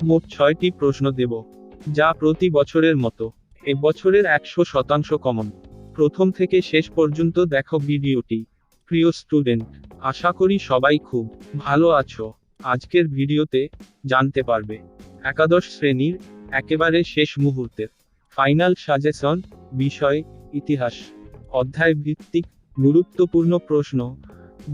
মোট ছয়টি প্রশ্ন দেব, যা প্রতি বছরের মতো। এ বছরের একশো শতাংশ কমন প্রথম থেকে শেষ পর্যন্ত দেখো ভিডিওটি। প্রিয় স্টুডেন্ট আশা করি সবাই খুব ভালো আছো। আজকের ভিডিওতে জানতে পারবে, একাদশ শ্রেণির একেবারে শেষ মুহূর্তের ফাইনাল সাজেশন বিষয়, ইতিহাস। অধ্যায় ভিত্তিক গুরুত্বপূর্ণ প্রশ্ন,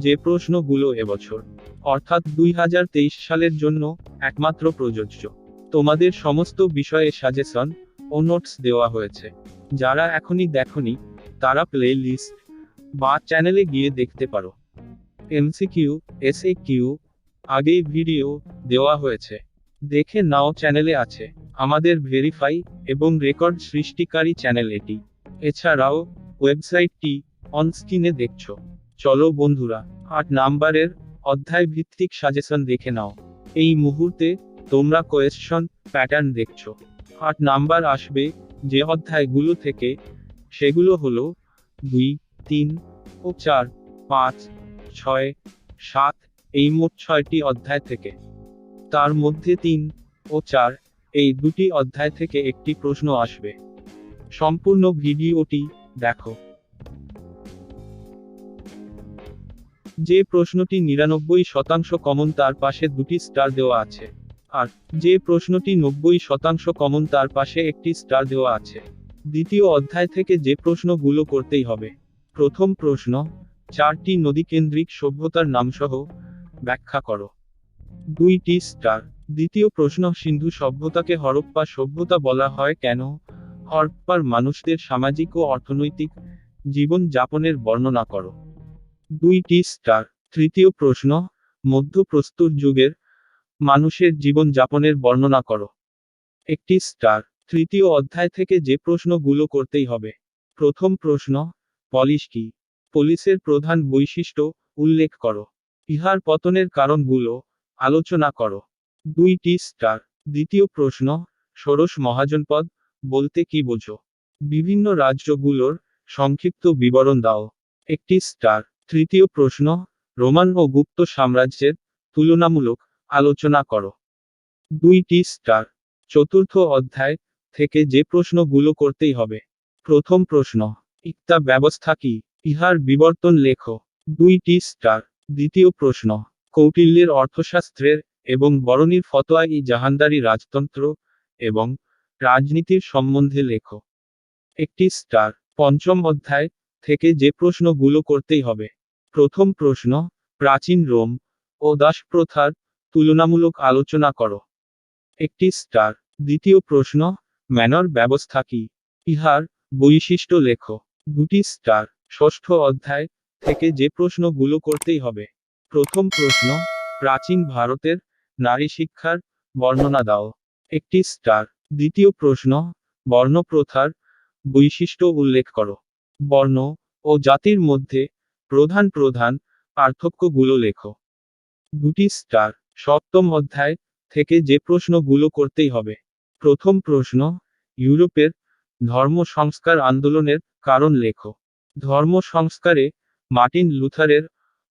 যে প্রশ্নগুলো এবছর অর্থাৎ দুই হাজার তেইশ সালের জন্য একমাত্র প্রযোজ্য। তোমাদের সমস্ত বিষয়ে সাজেশন ও নোটস দেওয়া হয়েছে। যারা এখনই দেখনি, তারা প্লে লিস্ট বা চ্যানেলে গিয়ে দেখতে পারো। এমসিকিউ এসএ কিউ আগেই ভিডিও দেওয়া হয়েছে। দেখে নাও চ্যানেলে আছে আমাদের ভেরিফাই এবং রেকর্ড সৃষ্টিকারী চ্যানেল এটি। এছাড়াও, ওয়েবসাইটটি অন স্ক্রিনে দেখছ। চলো বন্ধুরা, আট নাম্বারের অধ্যায় ভিত্তিক সাজেশন দেখে নাও। এই মুহূর্তে তোমরা কোয়েশ্চন প্যাটার্ন দেখছ। আট নাম্বার আসবে যে অধ্যায়গুলো থেকে, সেগুলো হলো দুই, তিন ও চার, পাঁচ, ছয়, সাত, এই মোট ছয়টি অধ্যায় থেকে। তার মধ্যে তিন ও চার, এই দুটি অধ্যায় থেকে একটি প্রশ্ন আসবে। সম্পূর্ণ ভিডিওটি দেখো। যে প্রশ্নটি নিরানব্বই শতাংশ কমন তার পাশে দুটি স্টার দেওয়া আছে। আর যে প্রশ্নটি নব্বই শতাংশ কমন তার পাশে একটি স্টার দেওয়া আছে। দ্বিতীয় অধ্যায় থেকে যে প্রশ্নগুলো করতেই হবে। প্রথম প্রশ্ন, চারটি নদীকেন্দ্রিক সভ্যতার নামসহ ব্যাখ্যা করো। দুইটি স্টার দ্বিতীয় প্রশ্ন, সিন্ধু সভ্যতাকে হরপ্পা সভ্যতা বলা হয় কেন? হরপ্পার মানুষদের সামাজিক ও অর্থনৈতিক জীবন যাপনের বর্ণনা করো। দুইটি স্টার, তৃতীয় প্রশ্ন, মধ্যপ্রস্তর যুগের মানুষের জীবন যাপনের বর্ণনা করো। একটি স্টার, তৃতীয় অধ্যায় থেকে যে প্রশ্নগুলো করতেই হবে। প্রথম প্রশ্ন, পলিশ কি? পলিসের প্রধান বৈশিষ্ট্য উল্লেখ করো। ইহার পতনের কারণগুলো আলোচনা করো। দুইটি স্টার, দ্বিতীয় প্রশ্ন, ষোড়শ মহাজনপদ, বলতে কি বোঝো? বিভিন্ন রাজ্যগুলোর সংক্ষিপ্ত বিবরণ দাও। একটি স্টার তৃতীয় প্রশ্ন, রোমান ও গুপ্ত সাম্রাজ্যের তুলনামূলক আলোচনা করো। দুইটি স্টার, চতুর্থ অধ্যায় থেকে যে প্রশ্নগুলো করতেই হবে। প্রথম প্রশ্ন, ইক্তা ব্যবস্থা কি? ইহার বিবর্তন লেখ। দুইটি স্টার, দ্বিতীয় প্রশ্ন, কৌটিল্যের অর্থশাস্ত্রের এবং বরণীর ফতোয়া ই জাহানদারি রাজতন্ত্র এবং রাজনীতির সম্বন্ধে লেখ। একটি স্টার, পঞ্চম অধ্যায় থেকে যে প্রশ্নগুলো করতেই হবে। প্রথম প্রশ্ন, প্রাচীন রোম ও দাস প্রথার তুলনামূলক আলোচনা করো। একটি স্টার। দ্বিতীয় প্রশ্ন, ম্যানর ব্যবস্থা কি? ইহার বৈশিষ্ট্য লেখ। দুটি স্টার। ষষ্ঠ অধ্যায় থেকে যে প্রশ্নগুলো করতেই হবে। প্রথম প্রশ্ন, প্রাচীন ভারতের নারী শিক্ষার বর্ণনা দাও। একটি স্টার। দ্বিতীয় প্রশ্ন, বর্ণপ্রথার বৈশিষ্ট্য উল্লেখ করো। বর্ণ ও জাতির মধ্যে প্রধান প্রধান পার্থক্যগুলো লেখো। দুটি স্টার, সপ্তম অধ্যায় থেকে যে প্রশ্নগুলো করতেই হবে। প্রথম প্রশ্ন, ইউরোপের ধর্ম সংস্কার আন্দোলনের কারণ লেখো। ধর্ম সংস্কারে মার্টিন লুথারের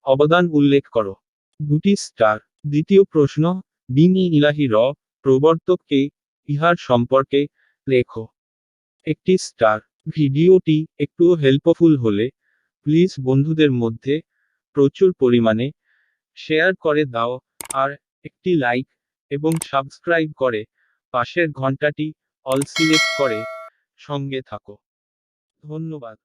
অবদান উল্লেখ করো। দুটি স্টার, দ্বিতীয় প্রশ্ন ই ইলাহি র প্রবর্তককে ইহার সম্পর্কে লেখো। একটি স্টার, ভিডিওটি একটুও হেল্পফুল হলে প্লিজ বন্ধুদের মধ্যে প্রচুর পরিমাণে শেয়ার করে দাও আর একটি লাইক এবং সাবস্ক্রাইব করে পাশের ঘন্টাটি অল সিলেক্ট করে সঙ্গে থাকো। ধন্যবাদ।